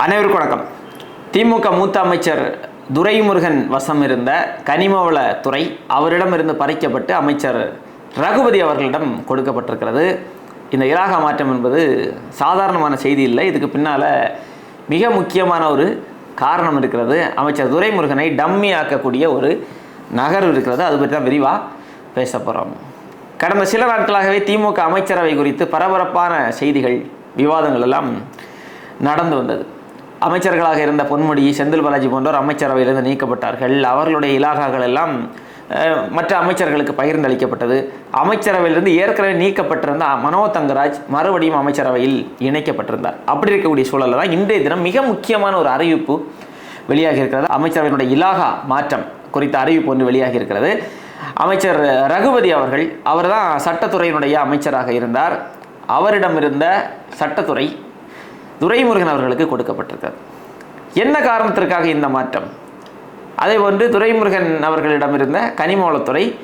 அனைவருக்கும் வணக்கம். திமுக மூத்த அமைச்சர் துரைமுருகன் வசம் இருந்த கனிமவள துறை அவரிடமிருந்து பறிக்கப்பட்டு அமைச்சர் ரகுபதி அவர்களிடம் கொடுக்கப்பட்டிருக்கிறது. இந்த இலாகா மாற்றம் என்பது சாதாரணமான செய்தி இல்லை. இதுக்கு பின்னால் மிக முக்கியமான ஒரு காரணம் இருக்கிறது. அமைச்சர் துரைமுருகனை டம்மி ஆக்கக்கூடிய ஒரு நகர்வு இருக்கிறது. அது பற்றி தான் விரிவாக பேச போகிறோம் கடந்த சில நாட்களாகவே திமுக அமைச்சரவை குறித்து பரபரப்பான செய்திகள் விவாதங்கள் எல்லாம் நடந்து வந்தது. அமைச்சர்களாக இருந்த பொன்முடி செந்தில் பாலாஜி போன்றோர் அமைச்சரவையிலிருந்து நீக்கப்பட்டார்கள். அவர்களுடைய இலாகாக்கள் எல்லாம் மற்ற அமைச்சர்களுக்கு பகிர்ந்தளிக்கப்பட்டது. அமைச்சரவையிலிருந்து ஏற்கனவே நீக்கப்பட்டிருந்த மனோ தங்கராஜ் மறுபடியும் அமைச்சரவையில் இணைக்கப்பட்டிருந்தார். அப்படி இருக்கக்கூடிய சூழலில் தான் இன்றைய தினம் மிக முக்கியமான ஒரு அறிவிப்பு வெளியாகி இருக்கிறது அமைச்சரவையினுடைய இலாகா மாற்றம் குறித்த அறிவிப்பு ஒன்று வெளியாகி இருக்கிறது அமைச்சர் ரகுபதி அவர்கள் அவர்தான் சட்டத்துறையினுடைய அமைச்சராக இருந்தார். அவரிடம் இருந்த சட்டத்துறை துரைமுருகன் அவர்களுக்கு கொடுக்கப்பட்டது என்ன காரணத்திற்காக இந்த மாற்றம்? அதே போன்று துரைமுருகன் அவர்களிடம் இருந்த கனிமோளத்துறை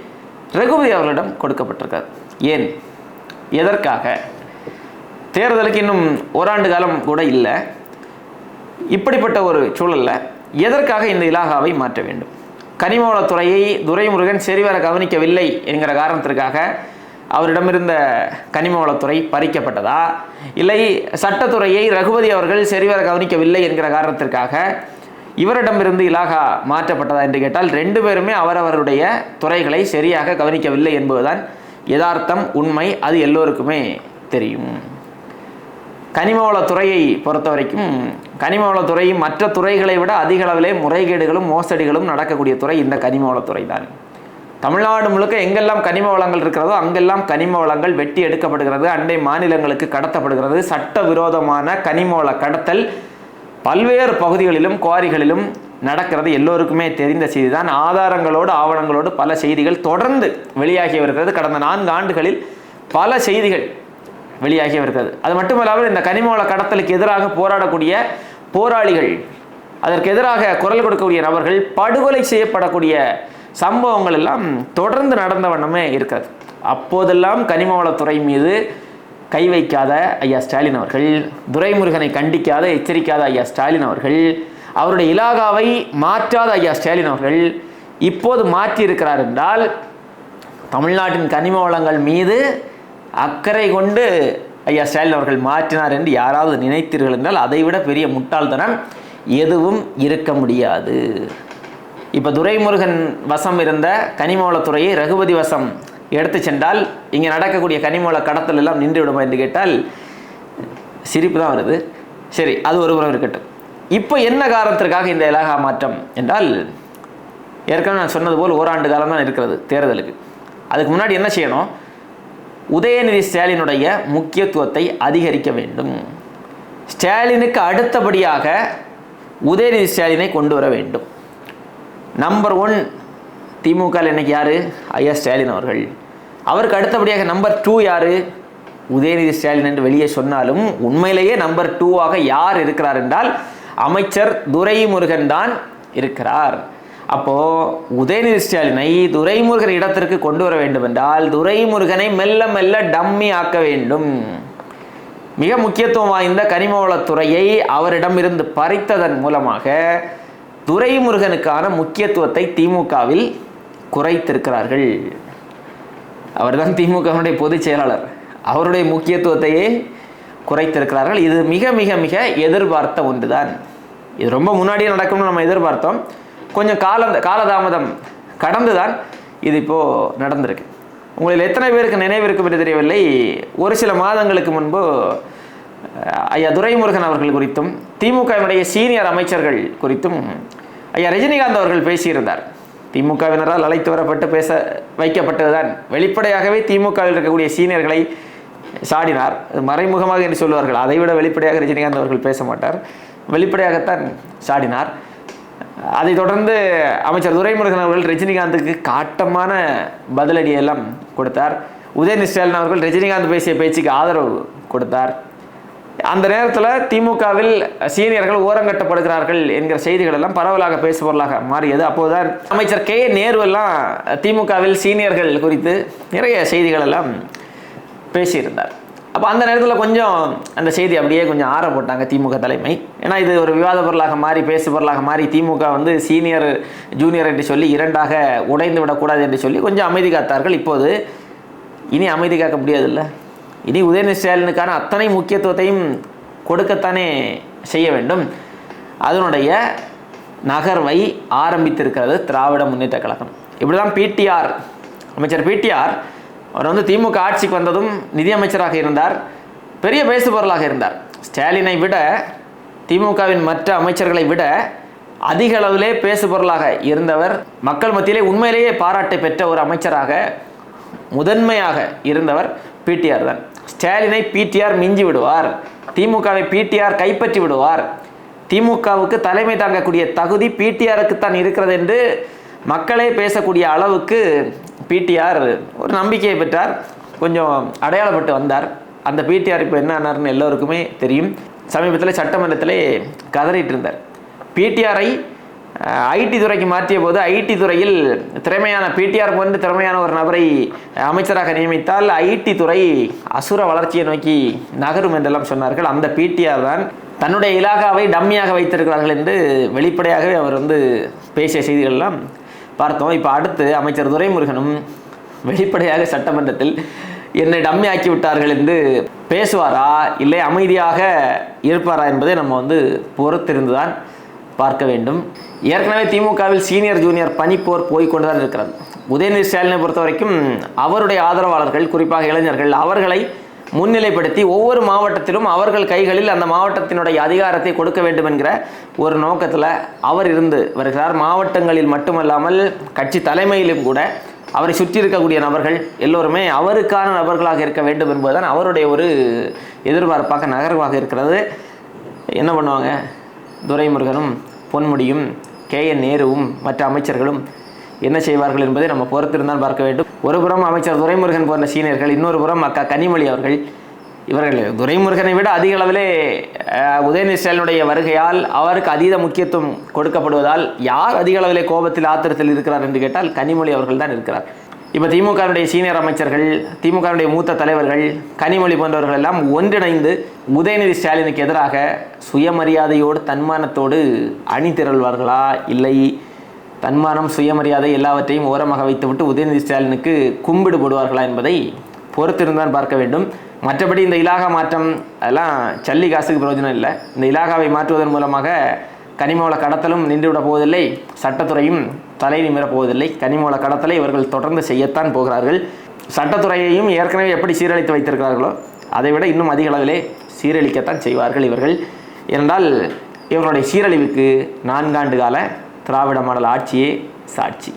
ரகுபதி அவர்களிடம் கொடுக்கப்பட்டிருக்கிறது ஏன்? எதற்காக? தேர்தலுக்கு இன்னும் ஓராண்டு காலம் கூட இல்லை. இப்படிப்பட்ட ஒரு சூழல்ல எதற்காக இந்த இலாகாவை மாற்ற வேண்டும்? கனிமவளத்துறையை துரைமுருகன் சரிவர கவனிக்கவில்லை என்கிற காரணத்திற்காக அவரிடமிருந்த கனிமவளத்துறை பறிக்கப்பட்டதா? இல்லை சட்டத்துறையை ரகுபதி அவர்கள் சரிவர கவனிக்கவில்லை என்கிற காரணத்திற்காக இவரிடமிருந்து இலாகா மாற்றப்பட்டதா என்று கேட்டால் ரெண்டு பேருமே அவரவருடைய துறைகளை சரியாக கவனிக்கவில்லை என்பதுதான் யதார்த்தம் உண்மை அது எல்லோருக்குமே தெரியும். கனிமவளத் துறையை பொறுத்த வரைக்கும் கனிமவளத் மற்ற துறைகளை விட அதிக அளவிலே முறைகேடுகளும் மோசடிகளும் நடக்கக்கூடிய துறை இந்த கனிமவளத்துறை தான். தமிழ்நாடு முழுக்க எங்கெல்லாம் கனிம வளங்கள் இருக்கிறதோ அங்கெல்லாம் கனிம வளங்கள் வெட்டி எடுக்கப்படுகிறது. அண்டை மாநிலங்களுக்கு கடத்தப்படுகிறது. சட்டவிரோதமான கனிம வள கடத்தல் பல்வேறு பகுதிகளிலும் குவாரிகளிலும் நடக்கிறது. எல்லோருக்குமே தெரிந்த செய்தி தான் ஆதாரங்களோடு ஆவணங்களோடு பல செய்திகள் தொடர்ந்து வெளியாகி வருகிறது. கடந்த நான்கு ஆண்டுகளில் பல செய்திகள் வெளியாகி வருகிறது. அது மட்டுமல்லாமல் இந்த கனிமவள கடத்தலுக்கு எதிராக போராடக்கூடிய போராளிகள் அதற்கு எதிராக குரல் கொடுக்கக்கூடிய நபர்கள் படுகொலை செய்யப்படக்கூடிய சம்பவங்கள் எல்லாம் தொடர்ந்து நடந்த வண்ணமே இருக்கிறது. அப்போதெல்லாம் கனிமவளத்துறை மீது கை வைக்காத ஐயா ஸ்டாலின் அவர்கள் துரைமுருகனை கண்டிக்காத எச்சரிக்காத ஐயா ஸ்டாலின் அவர்கள் அவருடைய இலாகாவை மாற்றாத ஐயா ஸ்டாலின் அவர்கள் இப்போது மாற்றி இருக்கிறார் என்றால் தமிழ்நாட்டின் கனிம வளங்கள் மீது அக்கறை கொண்டு ஐயா ஸ்டாலின் அவர்கள் மாற்றினார் என்று யாராவது நினைத்தீர்கள் என்றால் அதைவிட பெரிய முட்டாள்தனம் எதுவும் இருக்க முடியாது. இப்போ துரைமுருகன் வசம் இருந்த கனிமோளத்துறையை ரகுபதி வசம் எடுத்து சென்றால் இங்கே நடக்கக்கூடிய கனிமோள கடத்தல் எல்லாம் நின்று விடுமா என்று கேட்டால் சிரிப்பு தான் வருது. சரி அது ஒரு புறம் இருக்கட்டும். இப்போ என்ன காரணத்திற்காக இந்த இலாகா மாற்றம் என்றால் ஏற்கனவே நான் சொன்னது போல் ஓராண்டு காலம் தான் இருக்கிறது தேர்தலுக்கு. அதுக்கு முன்னாடி என்ன செய்யணும்? உதயநிதி ஸ்டாலினுடைய முக்கியத்துவத்தை அதிகரிக்க வேண்டும். ஸ்டாலினுக்கு அடுத்தபடியாக உதயநிதி ஸ்டாலினை கொண்டு வர வேண்டும். நம்பர் ஒன் திமுக இன்னைக்கு யார்? ஐயா ஸ்டாலின் அவர்கள். அவருக்கு அடுத்தபடியாக நம்பர் டூ யார்? உதயநிதி ஸ்டாலின் என்று வெளியே சொன்னாலும் உண்மையிலேயே நம்பர் டூவாக யார் இருக்கிறார் என்றால் அமைச்சர் துரைமுருகன் தான் இருக்கிறார். அப்போ உதயநிதி ஸ்டாலினை துரைமுருகன் இடத்திற்கு கொண்டு வர வேண்டும் என்றால் துரைமுருகனை மெல்ல மெல்ல டம்மி ஆக்க வேண்டும். மிக முக்கியத்துவம் வாய்ந்த கனிமவளத்துறையை அவரிடமிருந்து பறித்ததன் மூலமாக துரைமுருகனுக்கான முக்கியத்துவத்தை திமுகவில் குறைத்திருக்கிறார்கள். அவர்தான் திமுகவினுடைய பொதுச் செயலாளர். அவருடைய முக்கியத்துவத்தையே குறைத்திருக்கிறார்கள். இது மிக மிக மிக எதிர்பார்த்த ஒன்றுதான். இது ரொம்ப முன்னாடியே நடக்கும்னு நம்ம எதிர்பார்த்தோம். கொஞ்சம் கால காலதாமதம் கடந்து தான் இது இப்போது நடந்திருக்கு. உங்களில் எத்தனை பேருக்கு நினைவு இருக்கும் என்று தெரியவில்லை. ஒரு சில மாதங்களுக்கு முன்பு ஐயா துரைமுருகன் அவர்கள் குறித்தும் திமுகவினுடைய சீனியர் அமைச்சர்கள் குறித்தும் ஐயா ரஜினிகாந்த் அவர்கள் பேசியிருந்தார். திமுகவினரால் அழைத்து வரப்பட்டு பேச வைக்கப்பட்டதுதான். வெளிப்படையாகவே திமுகவில் இருக்கக்கூடிய சீனியர்களை சாடினார். அது மறைமுகமாக என்று சொல்வார்கள் அதைவிட வெளிப்படையாக ரஜினிகாந்த் அவர்கள் பேச மாட்டார். வெளிப்படையாகத்தான் சாடினார். அதைத் தொடர்ந்து அமைச்சர் துரைமுருகன் அவர்கள் ரஜினிகாந்துக்கு காட்டமான பதிலடியெல்லாம் கொடுத்தார். உதயநிதி ஸ்டாலின் அவர்கள் ரஜினிகாந்த் பேசிய பேச்சுக்கு ஆதரவு கொடுத்தார். அந்த நேரத்தில் திமுகவில் சீனியர்கள் ஓரங்கட்டப்படுகிறார்கள் என்கிற செய்திகள் எல்லாம் பரவலாக பேசுபொருளாக மாறியது. அப்போதுதான் அமைச்சர் கே. நேரு எல்லாம் திமுகவில் சீனியர்கள் குறித்து நிறைய செய்திகள் எல்லாம் பேசியிருந்தார். அப்போ அந்த நேரத்தில் கொஞ்சம் அந்த செய்தி அப்படியே கொஞ்சம் ஆற போட்டாங்க திமுக தலைமை. ஏன்னா இது ஒரு விவாத பொருளாக மாறி பேசு பொருளாக மாறி திமுக வந்து சீனியர் ஜூனியர் என்று சொல்லி இரண்டாக உடைந்து விடக்கூடாது என்று சொல்லி கொஞ்சம் அமைதி காத்தார்கள். இப்போது இனி அமைதி காக்க முடியாதுல்ல? இனி உதயநிதி ஸ்டாலினுக்கான அத்தனை முக்கியத்துவத்தையும் கொடுக்கத்தானே செய்ய வேண்டும். அதனுடைய நகர்வை ஆரம்பித்திருக்கிறது திராவிட முன்னேற்ற கழகம். இப்படி தான் பிடிஆர் அமைச்சர் பிடிஆர் அவர் வந்து திமுக ஆட்சிக்கு வந்ததும் நிதியமைச்சராக இருந்தார் பெரிய பேசுபொருளாக இருந்தார். ஸ்டாலினை விட திமுகவின் மற்ற அமைச்சர்களை விட அதிக அளவிலே பேசுபொருளாக இருந்தவர் மக்கள் மத்தியிலே உண்மையிலேயே பாராட்டை பெற்ற ஒரு அமைச்சராக முதன்மையாக இருந்தவர் பிடிஆர் தான். ஸ்டாலினை பிடிஆர் மிஞ்சி விடுவார். திமுகவை பிடிஆர் கைப்பற்றி விடுவார். திமுகவுக்கு தலைமை தாங்கக்கூடிய தகுதி பிடிஆருக்கு தான் இருக்கிறது என்று மக்களே பேசக்கூடிய அளவுக்கு பிடிஆர் ஒரு நம்பிக்கையை பெற்றார். கொஞ்சம் அடையாளப்பட்டு வந்தார். அந்த பிடிஆர் இப்போ என்ன ஆனார்னு எல்லோருக்குமே தெரியும். சமீபத்தில் சட்டமன்றத்திலே கதறிட்டு இருந்தார் பிடிஆரை ஐடி துறைக்கு மாற்றிய போது ஐடி துறையில் திறமையான பிடிஆர் போன்ற திறமையான ஒரு நபரை அமைச்சராக நியமித்தால் ஐடி துறை அசுர வளர்ச்சியை நோக்கி நகரும் என்றெல்லாம் சொன்னார்கள். அந்த பிடிஆர் தான் தன்னுடைய இலாகாவை டம்மியாக வைத்திருக்கிறார்கள் என்று வெளிப்படையாகவே அவர் வந்து பேசிய செய்திகள்லாம் பார்த்தோம். இப்போ அடுத்து அமைச்சர் துரைமுருகனும் வெளிப்படையாக சட்டமன்றத்தில் என்னை டம்மி ஆக்கி விட்டார்கள் என்று பேசுவாரா? இல்லை அமைதியாக இருப்பாரா என்பதை நம்ம வந்து பொறுத்திருந்துதான் பார்க்க வேண்டும். ஏற்கனவே திமுகவில் சீனியர் ஜூனியர் பனிப்போர் போய்கொண்டுதான் இருக்கிறது. உதயநிதி ஸ்டாலினை பொறுத்த வரைக்கும் அவருடைய ஆதரவாளர்கள் குறிப்பாக இளைஞர்கள் அவர்களை முன்னிலைப்படுத்தி ஒவ்வொரு மாவட்டத்திலும் அவர்கள் கைகளில் அந்த மாவட்டத்தினுடைய அதிகாரத்தை கொடுக்க வேண்டும் என்கிற ஒரு நோக்கத்தில் அவர் இருந்து வருகிறார். மாவட்டங்களில் மட்டுமல்லாமல் கட்சி தலைமையிலும் கூட அவரை சுற்றி இருக்கக்கூடிய நபர்கள் எல்லோருமே அவருக்கான நபர்களாக இருக்க வேண்டும் என்பதுதான் அவருடைய ஒரு எதிர்பார்ப்பாக நகர்வாக இருக்கிறது. என்ன பண்ணுவாங்க? துரைமுருகனும் பொன்முடியும் கே. என். நேருவும் மற்ற அமைச்சர்களும் என்ன செய்வார்கள் என்பதை நம்ம பொறுத்திருந்தான் பார்க்க வேண்டும். ஒரு புறம் அமைச்சர் துரைமுருகன் போன்ற சீனியர்கள் இன்னொரு புறம் அக்கா கனிமொழி அவர்கள். இவர்கள் துரைமுருகனை விட அதிக அளவிலே உதயநிதி ஸ்டாலினுடைய வருகையால் அவருக்கு அதீத முக்கியத்துவம் கொடுக்கப்படுவதால் யார் அதிக அளவிலே கோபத்தில் ஆத்திரத்தில் இருக்கிறார் என்று கேட்டால் கனிமொழி அவர்கள் தான் இருக்கிறார். இப்போ திமுகவினுடைய சீனியர் அமைச்சர்கள் திமுகவினுடைய மூத்த தலைவர்கள் கனிமொழி போன்றவர்கள் எல்லாம் ஒன்றிணைந்து உதயநிதி ஸ்டாலினுக்கு எதிராக சுயமரியாதையோடு தன்மானத்தோடு அணி திரள்வார்களா? இல்லை. தன்மானம் சுயமரியாதை எல்லாவற்றையும் ஓரமாக வைத்துவிட்டு உதயநிதி ஸ்டாலினுக்கு கும்பிடு போடுவார்களா என்பதை பொறுத்திருந்தான் பார்க்க வேண்டும். மற்றபடி இந்த இலாகா மாற்றம் அதெல்லாம் சல்லி காசுக்கு பிரயோஜனம் இல்லை. இந்த இலாகாவை மாற்றுவதன் மூலமாக கனிமவள கடத்தலும் நின்றுவிட போவதில்லை. சட்டத்துறையும் தலை நிமிரப் போவதில்லை. கடத்தலை இவர்கள் தொடர்ந்து செய்யத்தான் போகிறார்கள். சட்டத்துறையையும் ஏற்கனவே எப்படி சீரழித்து வைத்திருக்கிறார்களோ அதை விட இன்னும் அதிக அளவிலே சீரழிக்கத்தான் செய்வார்கள் இவர்கள். ஏனென்றால் இவர்களுடைய சீரழிவுக்கு நான்காண்டு கால திராவிட மாடல் ஆட்சியே சாட்சி.